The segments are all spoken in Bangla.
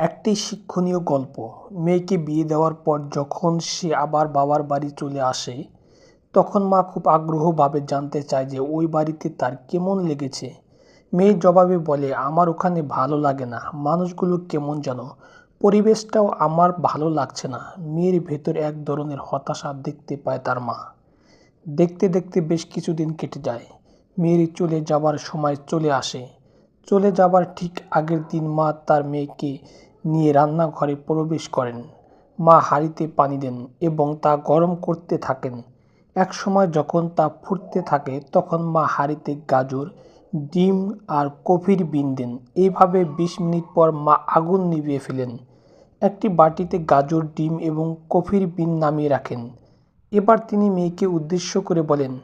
একটি শিক্ষণীয় গল্প। মেয়েকে বিয়ে দেওয়ার পর যখন সে আবার বাবার বাড়ি চলে আসে, তখন মা খুব আগ্রহভাবে জানতে চায় যে ওই বাড়িতে তার কেমন লেগেছে। মেয়ে জবাবে বলে, আমার ওখানে ভালো লাগে না। মানুষগুলো কেমন যেন। পরিবেশটাও আমার ভালো লাগছে না। মেয়ের ভেতর এক ধরনের হতাশা দেখতে পায় তার মা। দেখতে দেখতে বেশ কিছুদিন কেটে যায়। মেয়ের চলে যাবার সময় চলে আসে। চলে যাবার ঠিক আগের দিন মা তার মেয়েকে নিয়ে রান্নাঘরে প্রবেশ করেন। মা হাঁড়িতে পানি দেন এবং তা গরম করতে থাকেন। এক সময় যখন তা ফুটতে থাকে, তখন মা হাঁড়িতে গাজর, ডিম আর কফির বিন দেন। এইভাবে বিশ মিনিট পর মা আগুন নিভিয়ে ফেলেন। একটি বাটিতে গাজর, ডিম এবং কফির বিন নামিয়ে রাখেন। এবার তিনি মেয়েকে উদ্দেশ্য করে বলেন,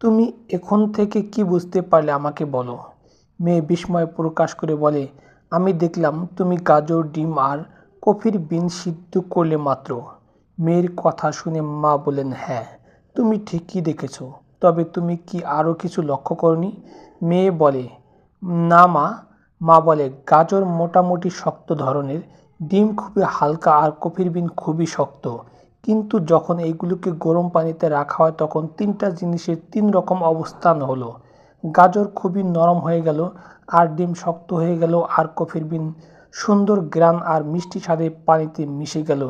তুমি এখন থেকে কি বুঝতে পারলে আমাকে বলো? মেয়ে বিস্ময় প্রকাশ করে বলে আমি দেখলাম তুমি গাজর, ডিম আর কফির বিন সিদ্ধ করলে মাত্র। মেয়ের কথা শুনে মা বলেন হ্যাঁ তুমি ঠিকই দেখেছ। তবে তুমি কি আরও কিছু লক্ষ্য করনি? মেয়ে বলে, না মা। মা বলে, গাজর মোটামুটি শক্ত ধরনের, ডিম খুবই হালকা আর কফির বিন খুবই শক্ত। কিন্তু যখন এইগুলোকে গরম পানিতে রাখা হয়, তখন তিনটা জিনিসের তিন রকম অবস্থান হলো। গাজর খুবই নরম হয়ে গেল, আর ডিম শক্ত হয়ে গেল, আর কফির বিন সুন্দর গ্রান আর মিষ্টি স্বাদে পানিতে মিশে গেল।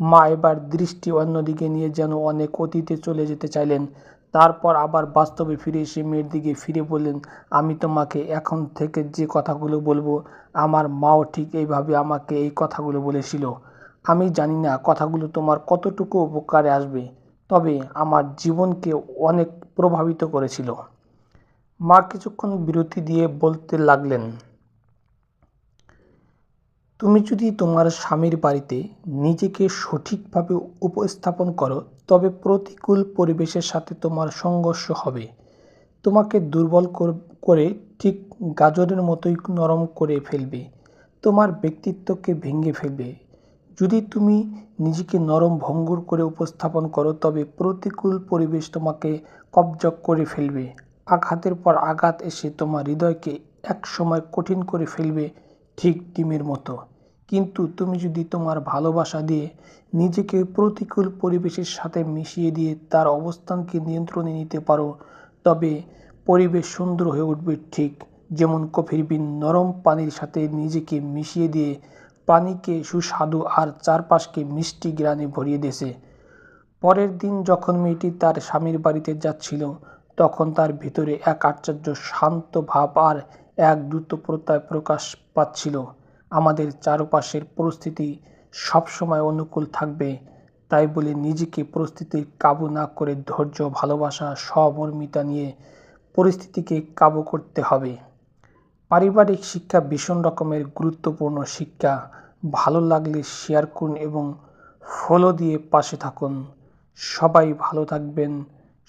মা এবার দৃষ্টি অন্যদিকে নিয়ে যেন অনেক অতীতে চলে যেতে চাইলেন। তারপর আবার বাস্তবে ফিরে এসে মেয়ের দিকে ফিরে বললেন, আমি তোমাকে এখন থেকে যে কথাগুলো বলব, আমার মাও ঠিক এইভাবে আমাকে এই কথাগুলো বলেছিল। আমি জানি না কথাগুলো তোমার কতটুকু উপকারে আসবে, তবে আমার জীবনকে অনেক প্রভাবিত করেছিল। মা কিছুক্ষণ বিরতি দিয়ে বলতে লাগলেন, তুমি যদি তোমার স্বামীর বাড়িতে নিজেকে সঠিকভাবে উপস্থাপন করো, তবে প্রতিকূল পরিবেশের সাথে তোমার সংঘর্ষ হবে। তোমাকে দুর্বল করে ঠিক গাজরের মতোই নরম করে ফেলবে। তোমার ব্যক্তিত্বকে ভেঙে ফেলবে। যদি তুমি নিজেকে নরম ভঙ্গুর করে উপস্থাপন করো, তবে প্রতিকূল পরিবেশ তোমাকে কবজা করে ফেলবে। আঘাতের পর আঘাত এসে তোমার হৃদয়কে এক সময় কঠিন করে ফেলবে ঠিক ডিমের মতো। কিন্তু তুমি যদি তোমার ভালোবাসা দিয়ে নিজেকে প্রতিকূল পরিবেশের সাথে মিশিয়ে দিয়ে তার অবস্থানকে নিয়ন্ত্রণে নিতে পারো, তবে পরিবেশ সুন্দর হয়ে উঠবে ঠিক। যেমন কফির বিন নরম পানির সাথে নিজেকে মিশিয়ে দিয়ে পানিকে সুস্বাদু আর চারপাশকে মিষ্টি গ্রানে ভরিয়ে দিয়েছে। পরের দিন যখন মেয়েটি তার স্বামীর বাড়িতে যাচ্ছিল তখন তার ভিতরে এক আশ্চর্য শান্ত ভাব আর এক দ্রুত প্রত্যয় প্রকাশ পাচ্ছিল। আমাদের চারপাশের পরিস্থিতি সবসময় অনুকূল থাকবে, তাই বলে নিজেকে পরিস্থিতির কাবু না করে ধৈর্য, ভালোবাসা, সহমর্মিতা নিয়ে পরিস্থিতিকে কাবু করতে হবে। পারিবারিক শিক্ষা ভীষণ রকমের গুরুত্বপূর্ণ শিক্ষা। ভালো লাগলে শেয়ার করুন এবং ফলো দিয়ে পাশে থাকুন। সবাই ভালো থাকবেন।